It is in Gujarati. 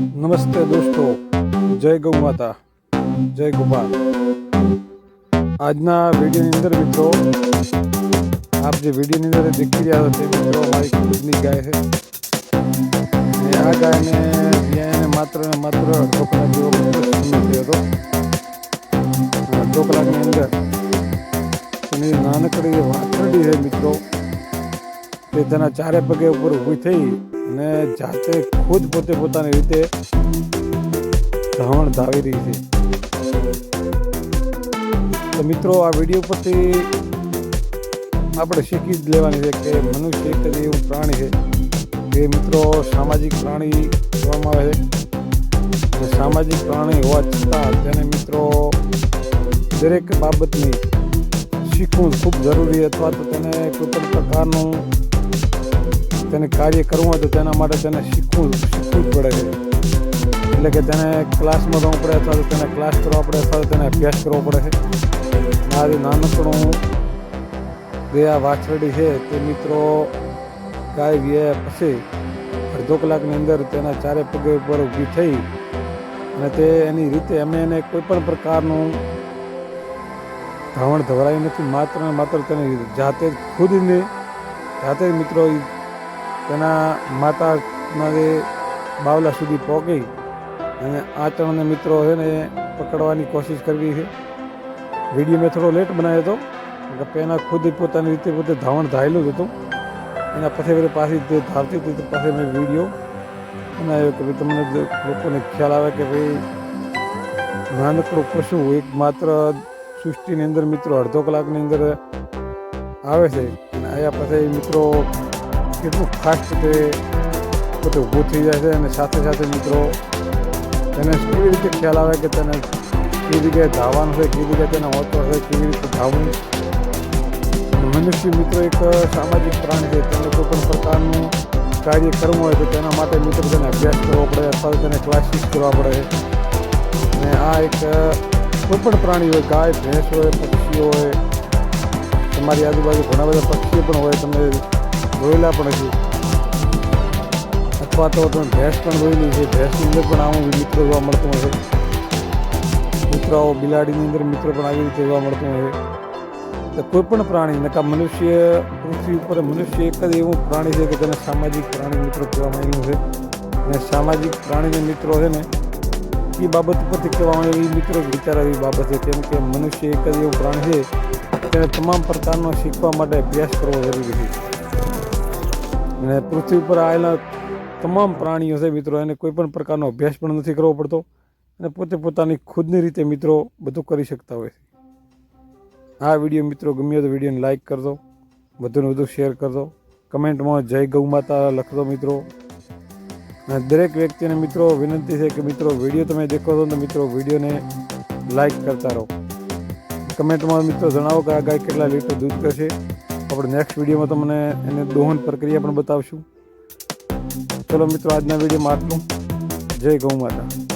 નમસ્તે દોસ્તો, જય ગૌ માતા, જય ગોપાલ આજના વિડીયોની અંદર મિત્રો, આપ જે વિડીયોની અંદર દેખી રહ્યા છો તે મિત્રો મારી ખુદની ગાય છે. આ ગાયને બિયાને માત્ર ને માત્ર ઢોકળા જેવો થયો હતો. ઢોકળાની અંદર એની નાનકડી વાછરડી છે મિત્રો. તે તેના ચારે પગે ઉપર ઊભી થઈ અને જાતે ખુદ પોતે પોતાની રીતે ધાવણ ધાવી રહી છે. તો મિત્રો, આ વીડિયો પરથી આપણે શીખી જ લેવાની છે કે મનુષ્ય એક એવું પ્રાણી છે. કે મિત્રો સામાજિક પ્રાણી કહેવામાં આવે છે. સામાજિક પ્રાણી હોવા છતાં તેને મિત્રો દરેક બાબતની શીખવું ખૂબ જરૂરી અથવા તો તેને કોઈ પણ પ્રકારનું તેને કાર્ય કરવું હોય તો તેના માટે તેને શીખવું શીખવું જ પડે છે. એટલે કે તેને ક્લાસમાં જવું પડે અથવા તો તેને ક્લાસ કરવા પડે અથવા તો તેને અભ્યાસ કરવો પડે છે. આ નાનકડું જે આ વાછરડી છે તે મિત્રો ગાય વ્યા પછી અડધો કલાકની અંદર તેના ચારે પગે ઉપર ઊભી થઈ અને તે એની રીતે અમે એને કોઈ પણ પ્રકારનું ધાવણ ધવરાયું નથી. માત્ર ને માત્ર તેને જાતે જ ખુદને જાતે જ મિત્રો તેના માતાના જે બાવલા સુધી પહોંચી અને આ ત્રણને મિત્રો છે ને પકડવાની કોશિશ કરવી છે. વીડિયો મેં થોડો લેટ બનાવ્યો હતો કે પહેલાં ખુદ પોતાની રીતે પોતે ધાવણ ધાયેલું જ હતું. એના પછી વળી પાછી તે ધાવતી હતી પાસે મેં વીડિયો બનાવ્યો કે ભાઈ તમને જ લોકોને ખ્યાલ આવે કે ભાઈ નાનકડું પશુ એક માત્ર સૃષ્ટિની અંદર મિત્રો અડધો કલાકની અંદર આવે છે. અને આયા પછી મિત્રો કેટલું ફાસ્ટ તે પોતે ઊભું થઈ જાય છે અને સાથે સાથે મિત્રો તેને કેવી રીતે ખ્યાલ આવે કે તેને કેવી જગ્યાએ ધાવવાનું છે કેવી જગ્યાએ તેને હોતો છે કેવી રીતે ધાવવું મનુષ્ય મિત્રો એક સામાજિક પ્રાણી છે તેને કોઈ પણ પ્રકારનું કાર્ય કરવું હોય તો તેના માટે મિત્રો તેને અભ્યાસ કરવો પડે અથવા તો તેને ક્લાસીસ કરવા પડે અને આ એક કોઈ પણ પ્રાણી હોય ગાય ભેંસ હોય પક્ષીઓ હોય તમારી આજુબાજુ ઘણા બધા પક્ષીઓ પણ હોય તમે જોયેલા પણ છે. અથવા તો તમે ભેંસ પણ જોયેલી છે. ભેંસની અંદર પણ આવું મિત્રો જોવા મળતું છે. કૂતરાઓ બિલાડીની અંદર મિત્ર પણ આવી રીતે જોવા મળતું છે. તો કોઈ પણ પ્રાણી નકા મનુષ્ય પૃથ્વી ઉપર મનુષ્ય એક જ એવું પ્રાણી છે કે તેને સામાજિક પ્રાણી મિત્રો કહેવામાં આવ્યું છે. અને સામાજિક પ્રાણીને મિત્રો છે ને, એ બાબત ઉપરથી કહેવામાં એ મિત્રો વિચારવી બાબત છે. કેમ કે મનુષ્ય એક જ એવું પ્રાણી છે તેને તમામ પ્રકારનો શીખવા માટે અભ્યાસ કરવો જરૂરી છે. અને પૃથ્વી ઉપર આવેલા તમામ પ્રાણીઓ છે મિત્રો, એને કોઈ પણ પ્રકારનો અભ્યાસ પણ નથી કરવો પડતો અને પોતે પોતાની ખુદની રીતે મિત્રો બધું કરી શકતા હોય છે. આ વીડિયો મિત્રો ગમ્યો તો વિડીયોને લાઇક કરજો, વધુને વધુ શેર કરજો, કમેન્ટમાં જય ગૌ માતા લખજો મિત્રો. અને દરેક વ્યક્તિને મિત્રો વિનંતી છે કે મિત્રો વીડિયો તમે દેખો છો તો મિત્રો વિડીયોને લાઇક કરતા રહો. કમેન્ટમાં મિત્રો જણાવો કે આ ગાય કેટલા લીટર દૂધ કરશે. આપણે નેક્સ્ટ વિડીયોમાં તમને એને દોહન પ્રક્રિયા પણ બતાવશું. ચલો મિત્રો, આજના વિડીયોમાં આટલું. જય ગૌ માતા.